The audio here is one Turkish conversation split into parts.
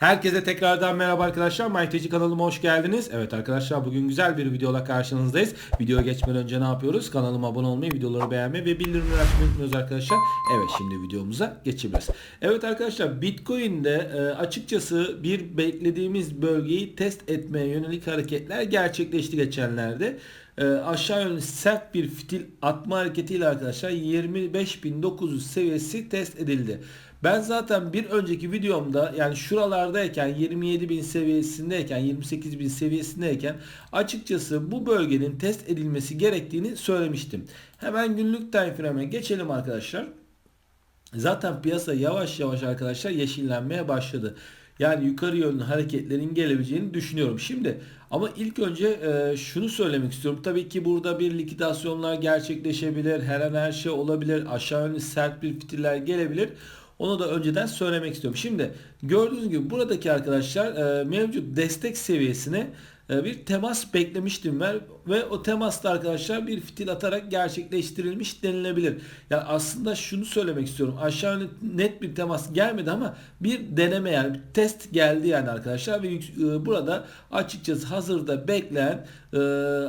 Herkese tekrardan merhaba arkadaşlar. MyTeci kanalıma hoş geldiniz. Evet arkadaşlar bugün güzel bir videola karşınızdayız. Videoya geçmeden önce ne yapıyoruz? Kanalıma abone olmayı, videoları beğenmeyi ve bildirimleri açmayı unutmuyoruz arkadaşlar. Evet şimdi videomuza geçebiliriz. Evet arkadaşlar Bitcoin'de e, açıkçası bir beklediğimiz bölgeyi test etmeye yönelik hareketler gerçekleşti geçenlerde. E, aşağı yönlü sert bir fitil atma hareketiyle arkadaşlar 25.900 seviyesi test edildi. Ben zaten bir önceki videomda yani şuralardayken 27.000 seviyesindeyken 28.000 seviyesindeyken açıkçası bu bölgenin test edilmesi gerektiğini söylemiştim. Hemen günlük time frame'e geçelim arkadaşlar. Zaten piyasa yavaş yavaş arkadaşlar yeşillenmeye başladı. Yani yukarı yönlü hareketlerin gelebileceğini düşünüyorum. Şimdi ama ilk önce e, şunu söylemek istiyorum. Tabii ki burada bir likidasyonlar gerçekleşebilir. Her an her şey olabilir. Aşağı yönlü sert bir fitiller gelebilir. Onu da önceden söylemek istiyorum. Şimdi gördüğünüz gibi buradaki arkadaşlar e, mevcut destek seviyesine bir temas beklemiştim ben ve o temasta arkadaşlar bir fitil atarak gerçekleştirilmiş denilebilir. Yani aslında şunu söylemek istiyorum. Aşağı net bir temas gelmedi ama bir deneme yani bir test geldi yani arkadaşlar ve e, burada açıkçası hazırda bekleyen e,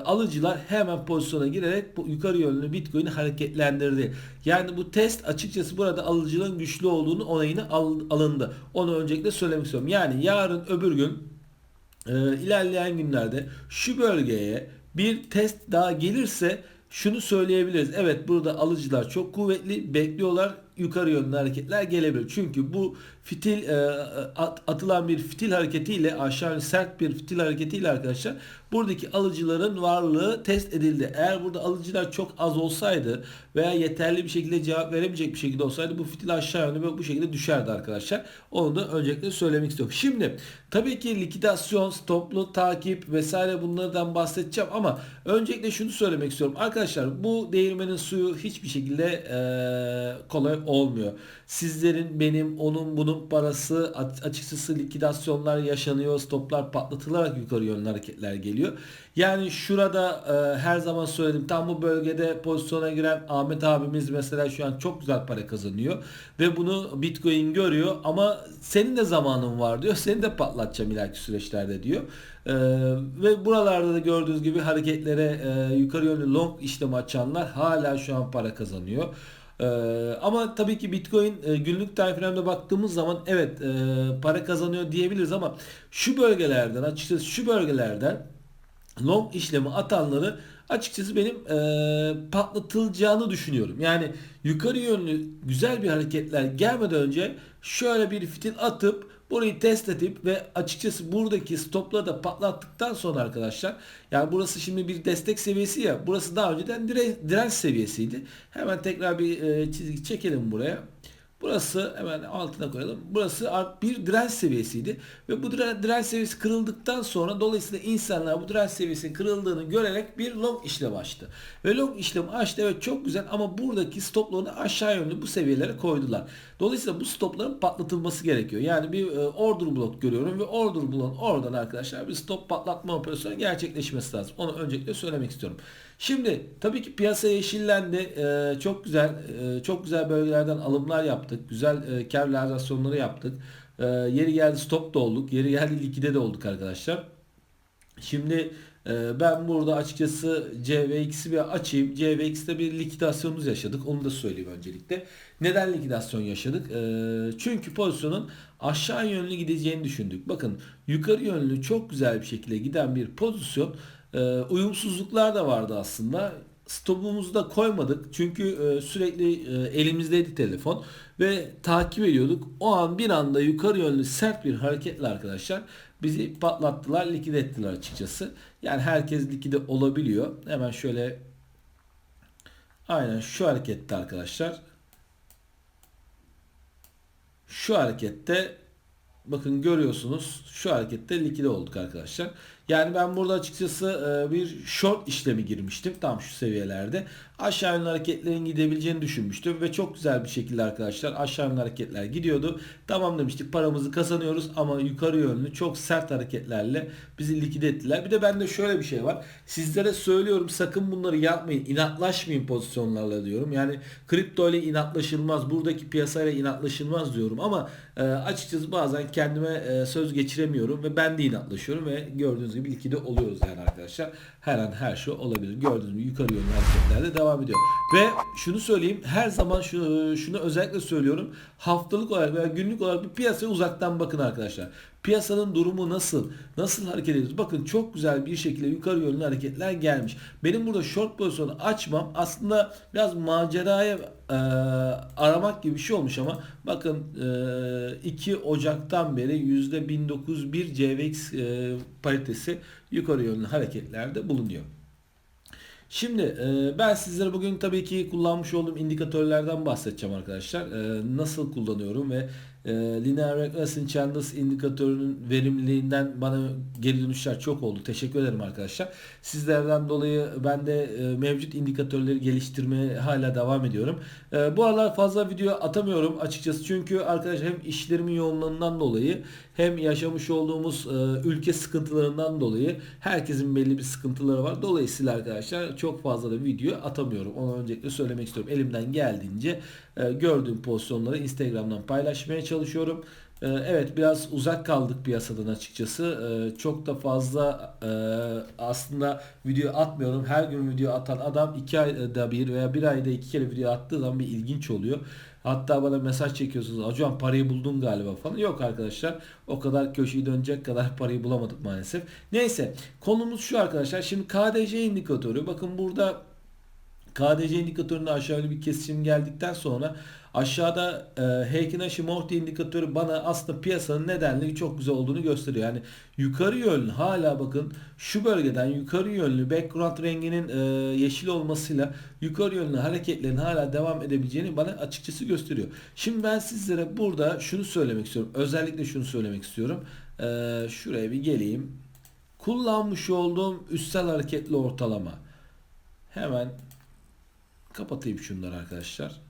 alıcılar hemen pozisyona girerek bu yukarı yönlü Bitcoin'i hareketlendirdi. Yani bu test açıkçası burada alıcının güçlü olduğunu onayını al, alındı. Onu öncelikle söylemek istiyorum. Yani yarın öbür gün e, ilerleyen günlerde şu bölgeye bir test daha gelirse şunu söyleyebiliriz. Evet burada alıcılar çok kuvvetli bekliyorlar yukarı yönlü hareketler gelebilir. Çünkü bu fitil e, at, atılan bir fitil hareketiyle aşağı sert bir fitil hareketiyle arkadaşlar buradaki alıcıların varlığı test edildi. Eğer burada alıcılar çok az olsaydı veya yeterli bir şekilde cevap veremeyecek bir şekilde olsaydı bu fitil aşağı yönlü bu şekilde düşerdi arkadaşlar. Onu da öncelikle söylemek istiyorum. Şimdi tabii ki likidasyon, stoplu takip vesaire bunlardan bahsedeceğim ama öncelikle şunu söylemek istiyorum. Arkadaşlar bu değirmenin suyu hiçbir şekilde e, kolay olmuyor. Sizlerin, benim, onun, bunun parası açıkçası likidasyonlar yaşanıyor. Stoplar patlatılarak yukarı yönlü hareketler geliyor. Yani şurada e, her zaman söyledim tam bu bölgede pozisyona giren Ahmet abimiz mesela şu an çok güzel para kazanıyor. Ve bunu Bitcoin görüyor ama senin de zamanın var diyor. Seni de patlatacağım ileriki süreçlerde diyor. Ee, ve buralarda da gördüğünüz gibi hareketlere e, yukarı yönlü long işlem açanlar hala şu an para kazanıyor. Ee, ama tabii ki Bitcoin e, günlük time baktığımız zaman evet e, para kazanıyor diyebiliriz ama şu bölgelerden açıkçası şu bölgelerden long işlemi atanları açıkçası benim e, patlatılacağını düşünüyorum. Yani yukarı yönlü güzel bir hareketler gelmeden önce şöyle bir fitil atıp Burayı test edip ve açıkçası buradaki stopları da patlattıktan sonra arkadaşlar yani burası şimdi bir destek seviyesi ya burası daha önceden dire, direnç seviyesiydi. Hemen tekrar bir e, çizgi çekelim buraya. Burası hemen altına koyalım. Burası bir direnç seviyesiydi. Ve bu direnç seviyesi kırıldıktan sonra dolayısıyla insanlar bu direnç seviyesinin kırıldığını görerek bir long işlem açtı. Ve long işlemi açtı. Evet çok güzel ama buradaki stoplarını aşağı yönlü bu seviyelere koydular. Dolayısıyla bu stopların patlatılması gerekiyor. Yani bir e, order block görüyorum ve order block'un oradan arkadaşlar bir stop patlatma operasyonu gerçekleşmesi lazım. Onu öncelikle söylemek istiyorum. Şimdi tabii ki piyasa yeşillendi. Ee, çok güzel e, çok güzel bölgelerden alımlar yaptık. Güzel e, kar yaptık. E, yeri geldi stop da olduk. Yeri geldi likide de olduk arkadaşlar. Şimdi e, ben burada açıkçası CVX'i bir açayım. CVX'te bir likidasyonumuz yaşadık. Onu da söyleyeyim öncelikle. Neden likidasyon yaşadık? E, çünkü pozisyonun aşağı yönlü gideceğini düşündük. Bakın yukarı yönlü çok güzel bir şekilde giden bir pozisyon e, uyumsuzluklar da vardı aslında. Stopumuzu da koymadık çünkü e, sürekli e, elimizdeydi telefon ve takip ediyorduk. O an bir anda yukarı yönlü sert bir hareketle arkadaşlar bizi patlattılar, likide ettiler açıkçası. Yani herkes likide olabiliyor. Hemen şöyle aynen şu harekette arkadaşlar. Şu harekette bakın görüyorsunuz şu harekette likide olduk arkadaşlar. Yani ben burada açıkçası e, bir short işlemi girmiştim tam şu seviyelerde. Aşağı yönlü hareketlerin gidebileceğini düşünmüştüm ve çok güzel bir şekilde arkadaşlar aşağı yönlü hareketler gidiyordu. Tamam demiştik paramızı kazanıyoruz ama yukarı yönlü çok sert hareketlerle bizi likide ettiler. Bir de bende şöyle bir şey var. Sizlere söylüyorum sakın bunları yapmayın. İnatlaşmayın pozisyonlarla diyorum. Yani kripto ile inatlaşılmaz. Buradaki piyasayla inatlaşılmaz diyorum ama e, açıkçası bazen kendime e, söz geçiremiyorum ve ben de inatlaşıyorum ve gördüğünüz gibi likide oluyoruz yani arkadaşlar. Her an her şey olabilir. Gördüğünüz gibi yukarı yönlü hareketlerde devam ediyor. Ve şunu söyleyeyim her zaman şunu, şunu özellikle söylüyorum. Haftalık olarak veya günlük olarak bir piyasaya uzaktan bakın arkadaşlar. Piyasanın durumu nasıl? Nasıl hareket ediyoruz? Bakın çok güzel bir şekilde yukarı yönlü hareketler gelmiş. Benim burada short pozisyonu açmam aslında biraz maceraya e, aramak gibi bir şey olmuş ama bakın e, 2 Ocak'tan beri %1901 CVX e, paritesi yukarı yönlü hareketlerde bulunuyor. Şimdi ben sizlere bugün tabii ki kullanmış olduğum indikatörlerden bahsedeceğim arkadaşlar. Nasıl kullanıyorum ve e, Linear Regression Candles indikatörünün verimliliğinden bana geri dönüşler çok oldu. Teşekkür ederim arkadaşlar. Sizlerden dolayı ben de e, mevcut indikatörleri geliştirmeye hala devam ediyorum. E, bu aralar fazla video atamıyorum açıkçası çünkü arkadaşlar hem işlerimin yoğunluğundan dolayı hem yaşamış olduğumuz e, ülke sıkıntılarından dolayı herkesin belli bir sıkıntıları var. Dolayısıyla arkadaşlar çok fazla da video atamıyorum. Onu öncelikle söylemek istiyorum. Elimden geldiğince gördüğüm pozisyonları Instagram'dan paylaşmaya çalışıyorum. E, evet biraz uzak kaldık piyasadan açıkçası. E, çok da fazla e, aslında video atmıyorum. Her gün video atan adam iki ayda bir veya bir ayda iki kere video attığı zaman bir ilginç oluyor. Hatta bana mesaj çekiyorsunuz. Hocam parayı buldun galiba falan. Yok arkadaşlar. O kadar köşeyi dönecek kadar parayı bulamadık maalesef. Neyse. Konumuz şu arkadaşlar. Şimdi KDC indikatörü. Bakın burada KDC indikatöründe aşağıya bir kesişim geldikten sonra aşağıda e, Heikin Morty indikatörü bana aslında piyasanın nedenli çok güzel olduğunu gösteriyor. Yani yukarı yönlü hala bakın şu bölgeden yukarı yönlü background renginin e, yeşil olmasıyla yukarı yönlü hareketlerin hala devam edebileceğini bana açıkçası gösteriyor. Şimdi ben sizlere burada şunu söylemek istiyorum. Özellikle şunu söylemek istiyorum. E, şuraya bir geleyim. Kullanmış olduğum üstel hareketli ortalama. Hemen Kapatayım şunları arkadaşlar.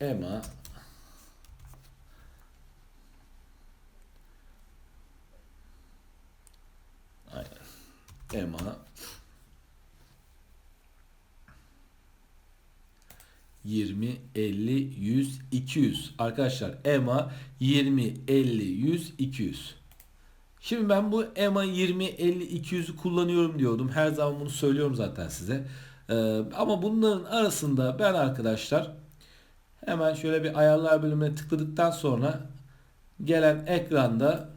EMA Aynen. EMA 20, 50, 100, 200. Arkadaşlar EMA 20, 50, 100, 200. Şimdi ben bu EMA 20, 50, 200'ü kullanıyorum diyordum. Her zaman bunu söylüyorum zaten size. Ee, ama bunların arasında ben arkadaşlar hemen şöyle bir ayarlar bölümüne tıkladıktan sonra gelen ekranda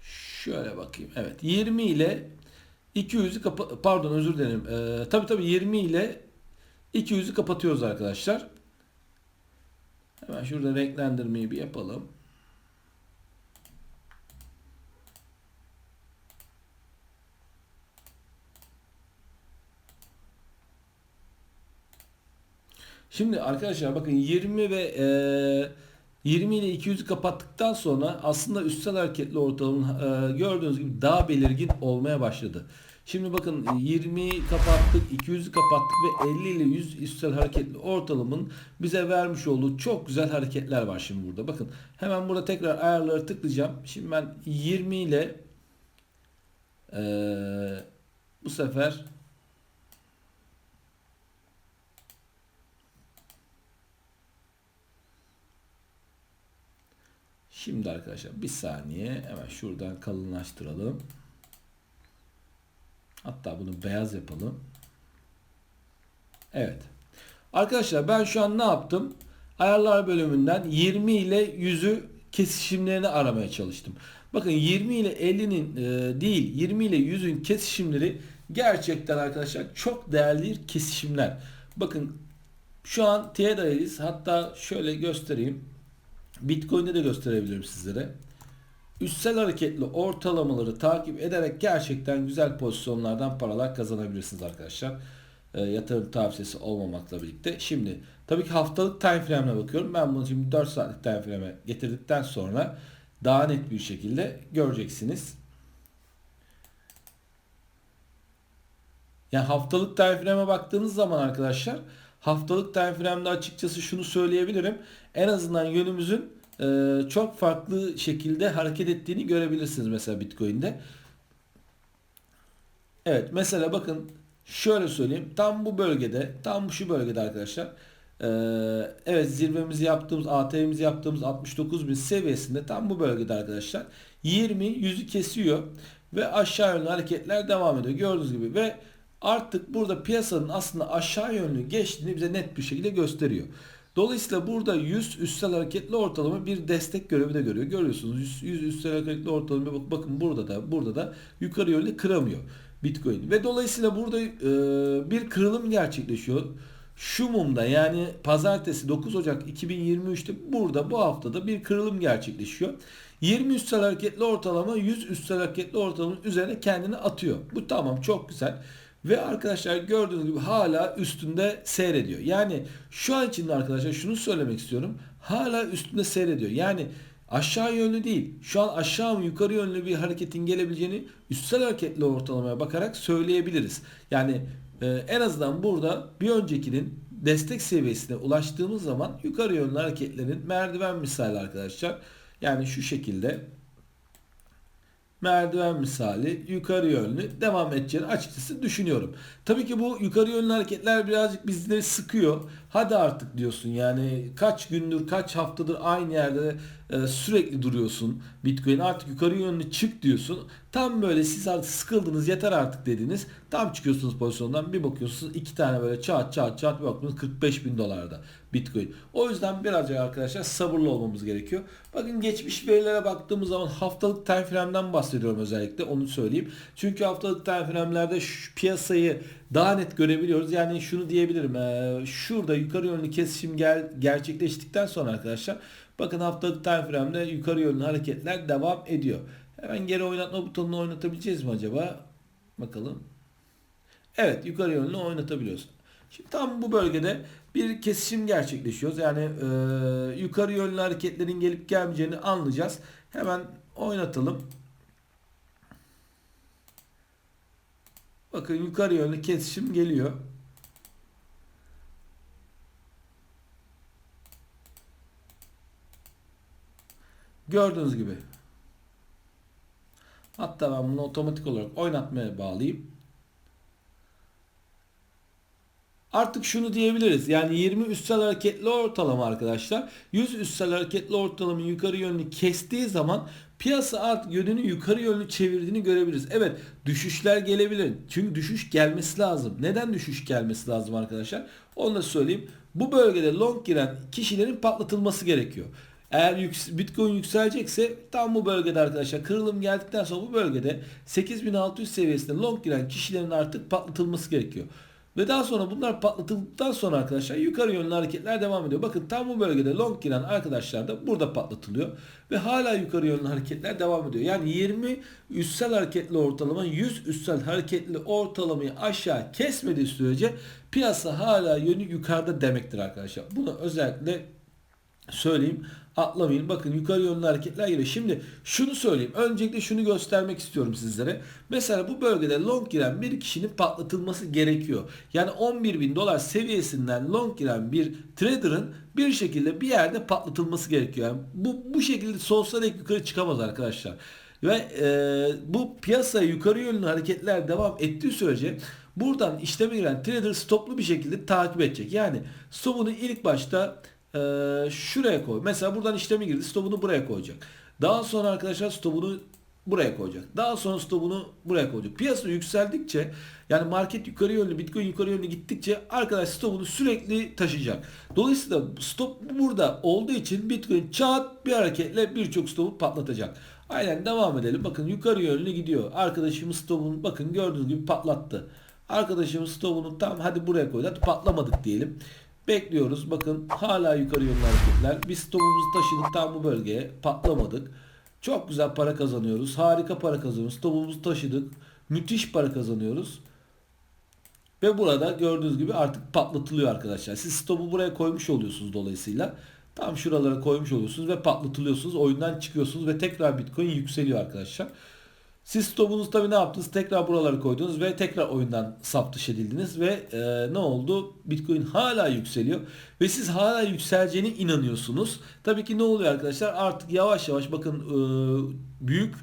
şöyle bakayım. Evet 20 ile 200'ü kapa pardon özür dilerim. Ee, tabi tabi 20 ile 200'ü kapatıyoruz arkadaşlar. Hemen şurada renklendirmeyi bir yapalım. Şimdi arkadaşlar bakın 20 ve e, 20 ile 200'ü kapattıktan sonra aslında üstel hareketli ortalamanın e, gördüğünüz gibi daha belirgin olmaya başladı. Şimdi bakın 20 kapattık, 200'ü kapattık ve 50 ile 100 üstel hareketli ortalamın bize vermiş olduğu çok güzel hareketler var şimdi burada. Bakın hemen burada tekrar ayarları tıklayacağım. Şimdi ben 20 ile e, bu sefer Şimdi arkadaşlar bir saniye hemen şuradan kalınlaştıralım. Hatta bunu beyaz yapalım. Evet. Arkadaşlar ben şu an ne yaptım? Ayarlar bölümünden 20 ile 100'ü kesişimlerini aramaya çalıştım. Bakın 20 ile 50'nin e, değil 20 ile 100'ün kesişimleri gerçekten arkadaşlar çok değerli kesişimler. Bakın şu an TEDA'yız. Hatta şöyle göstereyim. Bitcoin'de de gösterebilirim sizlere. Üstsel hareketli ortalamaları takip ederek gerçekten güzel pozisyonlardan paralar kazanabilirsiniz arkadaşlar. e, yatırım tavsiyesi olmamakla birlikte. Şimdi tabii ki haftalık time frame'e bakıyorum. Ben bunu şimdi 4 saatlik time frame'e getirdikten sonra daha net bir şekilde göreceksiniz. Yani haftalık time frame'e baktığınız zaman arkadaşlar haftalık time açıkçası şunu söyleyebilirim. En azından yönümüzün e, çok farklı şekilde hareket ettiğini görebilirsiniz mesela Bitcoin'de. Evet mesela bakın şöyle söyleyeyim. Tam bu bölgede, tam şu bölgede arkadaşlar. e, evet zirvemizi yaptığımız, ATV'mizi yaptığımız 69 bin seviyesinde tam bu bölgede arkadaşlar. 20 yüzü kesiyor ve aşağı yönlü hareketler devam ediyor. Gördüğünüz gibi ve artık burada piyasanın aslında aşağı yönlü geçtiğini bize net bir şekilde gösteriyor. Dolayısıyla burada 100 üstel hareketli ortalama bir destek görevi de görüyor. Görüyorsunuz 100, 100 üstel hareketli ortalama bak- bakın burada da burada da yukarı yönlü kıramıyor Bitcoin. Ve dolayısıyla burada e, bir kırılım gerçekleşiyor. Şu mumda yani pazartesi 9 Ocak 2023'te burada bu haftada bir kırılım gerçekleşiyor. 20 üstel hareketli ortalama 100 üstel hareketli ortalamanın üzerine kendini atıyor. Bu tamam çok güzel. Ve arkadaşlar gördüğünüz gibi hala üstünde seyrediyor. Yani şu an içinde arkadaşlar şunu söylemek istiyorum. Hala üstünde seyrediyor. Yani aşağı yönlü değil. Şu an aşağı mı yukarı yönlü bir hareketin gelebileceğini üstel hareketli ortalamaya bakarak söyleyebiliriz. Yani e, en azından burada bir öncekinin destek seviyesine ulaştığımız zaman yukarı yönlü hareketlerin merdiven misali arkadaşlar. Yani şu şekilde merdiven misali yukarı yönlü devam edeceğini açıkçası düşünüyorum. Tabii ki bu yukarı yönlü hareketler birazcık bizleri sıkıyor. Hadi artık diyorsun yani kaç gündür kaç haftadır aynı yerde e, sürekli duruyorsun. Bitcoin artık yukarı yönlü çık diyorsun. Tam böyle siz artık sıkıldınız yeter artık dediniz. Tam çıkıyorsunuz pozisyondan bir bakıyorsunuz iki tane böyle çat çat çat bir bakıyorsunuz 45 bin dolarda Bitcoin. O yüzden birazcık arkadaşlar sabırlı olmamız gerekiyor. Bakın geçmiş verilere baktığımız zaman haftalık time frame'den bahsediyorum özellikle onu söyleyeyim. Çünkü haftalık time frame'lerde piyasayı daha net görebiliyoruz. Yani şunu diyebilirim. E, şurada yukarı yönlü kesişim gel, gerçekleştikten sonra arkadaşlar bakın haftalık time frame'de yukarı yönlü hareketler devam ediyor. Hemen geri oynatma butonunu oynatabileceğiz mi acaba? Bakalım. Evet yukarı yönlü oynatabiliyoruz. Şimdi tam bu bölgede bir kesişim gerçekleşiyor. Yani e, yukarı yönlü hareketlerin gelip gelmeyeceğini anlayacağız. Hemen oynatalım. Bakın yukarı yönlü kesişim geliyor. Gördüğünüz gibi. Hatta ben bunu otomatik olarak oynatmaya bağlayayım. Artık şunu diyebiliriz. Yani 20 üstel hareketli ortalama arkadaşlar 100 üstel hareketli ortalamayı yukarı yönlü kestiği zaman piyasa artık yönünü yukarı yönlü çevirdiğini görebiliriz. Evet düşüşler gelebilir. Çünkü düşüş gelmesi lazım. Neden düşüş gelmesi lazım arkadaşlar? Onu da söyleyeyim. Bu bölgede long giren kişilerin patlatılması gerekiyor. Eğer Bitcoin yükselecekse tam bu bölgede arkadaşlar kırılım geldikten sonra bu bölgede 8600 seviyesinde long giren kişilerin artık patlatılması gerekiyor. Ve daha sonra bunlar patlatıldıktan sonra arkadaşlar yukarı yönlü hareketler devam ediyor. Bakın tam bu bölgede long giren arkadaşlar da burada patlatılıyor. Ve hala yukarı yönlü hareketler devam ediyor. Yani 20 üstsel hareketli ortalama 100 üstsel hareketli ortalamayı aşağı kesmediği sürece piyasa hala yönü yukarıda demektir arkadaşlar. Bunu özellikle söyleyeyim. Atlamayın. Bakın yukarı yönlü hareketler geliyor. Şimdi şunu söyleyeyim. Öncelikle şunu göstermek istiyorum sizlere. Mesela bu bölgede long giren bir kişinin patlatılması gerekiyor. Yani 11 bin dolar seviyesinden long giren bir trader'ın bir şekilde bir yerde patlatılması gerekiyor. Yani bu, bu şekilde dek yukarı çıkamaz arkadaşlar. Ve e, bu piyasaya yukarı yönlü hareketler devam ettiği sürece buradan işleme giren trader stoplu bir şekilde takip edecek. Yani stopunu ilk başta e, şuraya koy. Mesela buradan işleme girdi. Stopunu buraya koyacak. Daha sonra arkadaşlar stopunu buraya koyacak. Daha sonra stopunu buraya koyacak. Piyasa yükseldikçe yani market yukarı yönlü, Bitcoin yukarı yönlü gittikçe arkadaş stopunu sürekli taşıyacak. Dolayısıyla stop burada olduğu için Bitcoin çat bir hareketle birçok stopu patlatacak. Aynen devam edelim. Bakın yukarı yönlü gidiyor. Arkadaşımız stopunu bakın gördüğünüz gibi patlattı. Arkadaşımız stopunu tam hadi buraya koydu. Hadi patlamadık diyelim. Bekliyoruz. Bakın hala yukarı yönlü hareketler. Biz stopumuzu taşıdık tam bu bölgeye. Patlamadık. Çok güzel para kazanıyoruz. Harika para kazanıyoruz. Stopumuzu taşıdık. Müthiş para kazanıyoruz. Ve burada gördüğünüz gibi artık patlatılıyor arkadaşlar. Siz stopu buraya koymuş oluyorsunuz dolayısıyla. Tam şuralara koymuş oluyorsunuz ve patlatılıyorsunuz. Oyundan çıkıyorsunuz ve tekrar Bitcoin yükseliyor arkadaşlar. Siz stopunuz tabii ne yaptınız? Tekrar buraları koydunuz ve tekrar oyundan sap dışı edildiniz ve e, ne oldu? Bitcoin hala yükseliyor ve siz hala yükseleceğine inanıyorsunuz. Tabii ki ne oluyor arkadaşlar? Artık yavaş yavaş bakın e, büyük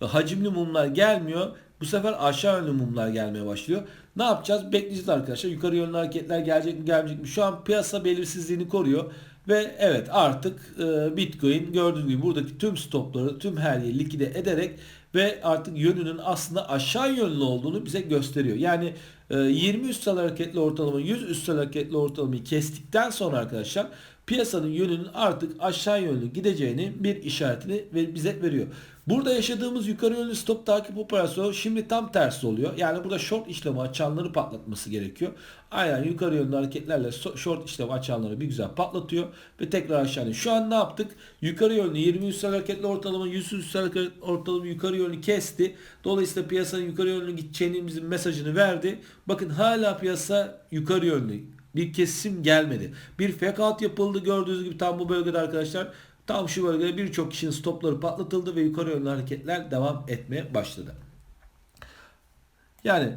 hacimli mumlar gelmiyor. Bu sefer aşağı yönlü mumlar gelmeye başlıyor. Ne yapacağız? Bekleyeceğiz arkadaşlar. Yukarı yönlü hareketler gelecek mi gelmeyecek mi? Şu an piyasa belirsizliğini koruyor. Ve evet artık e, Bitcoin gördüğünüz gibi buradaki tüm stopları tüm her yeri likide ederek ve artık yönünün aslında aşağı yönlü olduğunu bize gösteriyor. Yani 20 üstel hareketli ortalama 100 üstel hareketli ortalamayı kestikten sonra arkadaşlar piyasanın yönünün artık aşağı yönlü gideceğini bir işaretini bize veriyor. Burada yaşadığımız yukarı yönlü stop takip operasyonu şimdi tam tersi oluyor. Yani burada short işlemi açanları patlatması gerekiyor. Aynen yukarı yönlü hareketlerle short işlemi açanları bir güzel patlatıyor ve tekrar aşağı. Şu an ne yaptık? Yukarı yönlü 20 üstel hareketli ortalama 100 üstel hareketli ortalama yukarı yönlü kesti. Dolayısıyla piyasanın yukarı yönlü gideceğimizin mesajını verdi. Bakın hala piyasa yukarı yönlü bir kesim gelmedi. Bir fake out yapıldı gördüğünüz gibi tam bu bölgede arkadaşlar. Tam şu bölgede birçok kişinin stopları patlatıldı ve yukarı yönlü hareketler devam etmeye başladı. Yani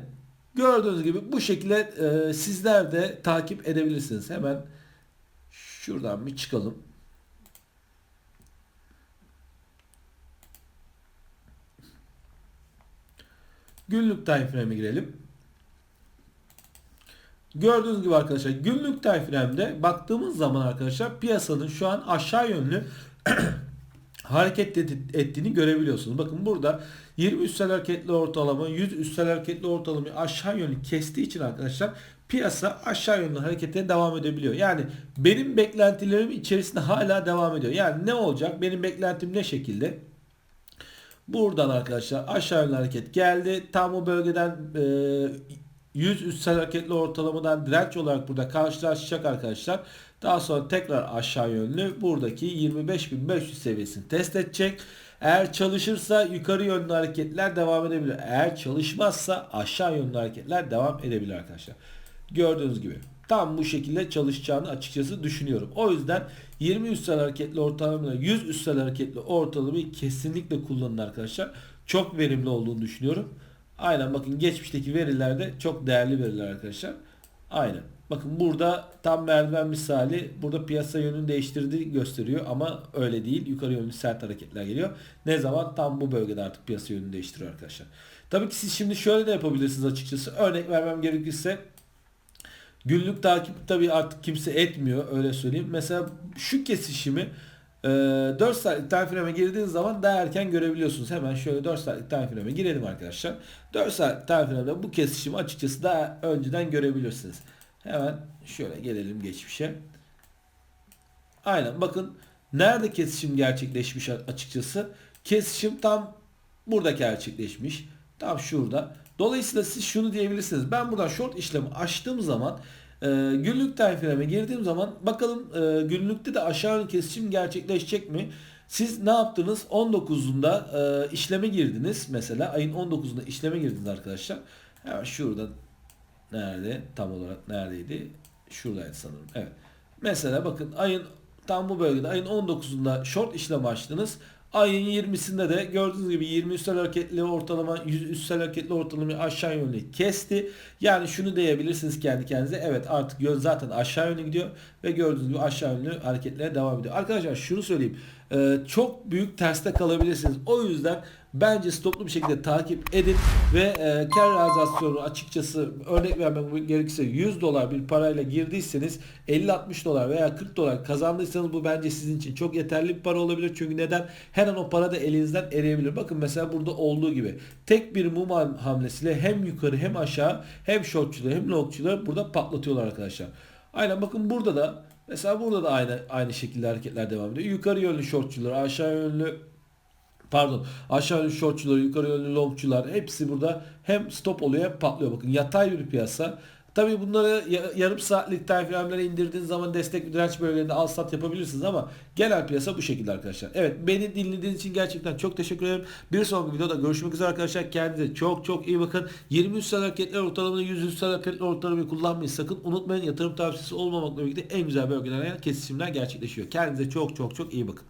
gördüğünüz gibi bu şekilde e, sizler de takip edebilirsiniz. Hemen şuradan bir çıkalım. Günlük time frame'e girelim. Gördüğünüz gibi arkadaşlar günlük time baktığımız zaman arkadaşlar piyasanın şu an aşağı yönlü hareket ettiğini görebiliyorsunuz. Bakın burada 20 üstel hareketli ortalama 100 üstel hareketli ortalamayı aşağı yönlü kestiği için arkadaşlar piyasa aşağı yönlü harekete devam edebiliyor. Yani benim beklentilerim içerisinde hala devam ediyor. Yani ne olacak? Benim beklentim ne şekilde? Buradan arkadaşlar aşağı yönlü hareket geldi. Tam o bölgeden e, 100 üstel hareketli ortalamadan direnç olarak burada karşılaşacak arkadaşlar. Daha sonra tekrar aşağı yönlü buradaki 25.500 seviyesini test edecek. Eğer çalışırsa yukarı yönlü hareketler devam edebilir. Eğer çalışmazsa aşağı yönlü hareketler devam edebilir arkadaşlar. Gördüğünüz gibi tam bu şekilde çalışacağını açıkçası düşünüyorum. O yüzden 20 üstel hareketli ortalama 100 üstel hareketli ortalamayı kesinlikle kullanın arkadaşlar. Çok verimli olduğunu düşünüyorum. Aynen bakın geçmişteki verilerde çok değerli veriler arkadaşlar. Aynen. Bakın burada tam merdiven misali burada piyasa yönünü değiştirdiği gösteriyor ama öyle değil. Yukarı yönlü sert hareketler geliyor. Ne zaman? Tam bu bölgede artık piyasa yönünü değiştiriyor arkadaşlar. Tabii ki siz şimdi şöyle de yapabilirsiniz açıkçası. Örnek vermem gerekirse günlük takip tabii artık kimse etmiyor öyle söyleyeyim. Mesela şu kesişimi 4 saatlik time frame'e girdiğiniz zaman daha erken görebiliyorsunuz. Hemen şöyle 4 saatlik time frame'e girelim arkadaşlar. 4 saatlik time frame'de bu kesişimi açıkçası daha önceden görebilirsiniz. Hemen şöyle gelelim geçmişe. Aynen bakın nerede kesişim gerçekleşmiş açıkçası. Kesişim tam burada gerçekleşmiş. Tam şurada. Dolayısıyla siz şunu diyebilirsiniz. Ben buradan short işlemi açtığım zaman e, günlük frame'e girdiğim zaman bakalım e, günlükte de aşağı kesişim gerçekleşecek mi? Siz ne yaptınız? 19'unda e, işleme girdiniz. Mesela ayın 19'unda işleme girdiniz arkadaşlar. Hemen şurada nerede? Tam olarak neredeydi? Şuradaydı sanırım. Evet. Mesela bakın ayın tam bu bölgede ayın 19'unda short işlem açtınız. Ayın 20'sinde de gördüğünüz gibi 20 üstel hareketli ortalama 100 üstel hareketli ortalamayı aşağı yönlü kesti. Yani şunu diyebilirsiniz kendi kendinize. Evet artık yön zaten aşağı yönlü gidiyor ve gördüğünüz gibi aşağı yönlü hareketlere devam ediyor. Arkadaşlar şunu söyleyeyim. Ee, çok büyük terste kalabilirsiniz. O yüzden bence stoplu bir şekilde takip edin ve e, kar realizasyonu açıkçası örnek vermem gerekirse 100 dolar bir parayla girdiyseniz 50-60 dolar veya 40 dolar kazandıysanız bu bence sizin için çok yeterli bir para olabilir. Çünkü neden? Her an o para da elinizden eriyebilir. Bakın mesela burada olduğu gibi tek bir mum hamlesiyle hem yukarı hem aşağı hem shortçuları hem longçuları burada patlatıyorlar arkadaşlar. Aynen bakın burada da mesela burada da aynı aynı şekilde hareketler devam ediyor. Yukarı yönlü shortçular, aşağı yönlü pardon aşağı yönlü shortçular, yukarı yönlü longçular hepsi burada hem stop oluyor hem patlıyor. Bakın yatay bir piyasa. Tabii bunları ya- yarım saatlik frame'lere indirdiğiniz zaman destek ve direnç bölgelerinde al sat yapabilirsiniz ama genel piyasa bu şekilde arkadaşlar. Evet beni dinlediğiniz için gerçekten çok teşekkür ederim. Bir sonraki videoda görüşmek üzere arkadaşlar. Kendinize çok çok iyi bakın. 23 saat hareketler ortalamanın 100 saat hareketler ortalamayı kullanmayı sakın unutmayın. Yatırım tavsiyesi olmamakla birlikte en güzel bölgelerden kesişimler gerçekleşiyor. Kendinize çok çok çok iyi bakın.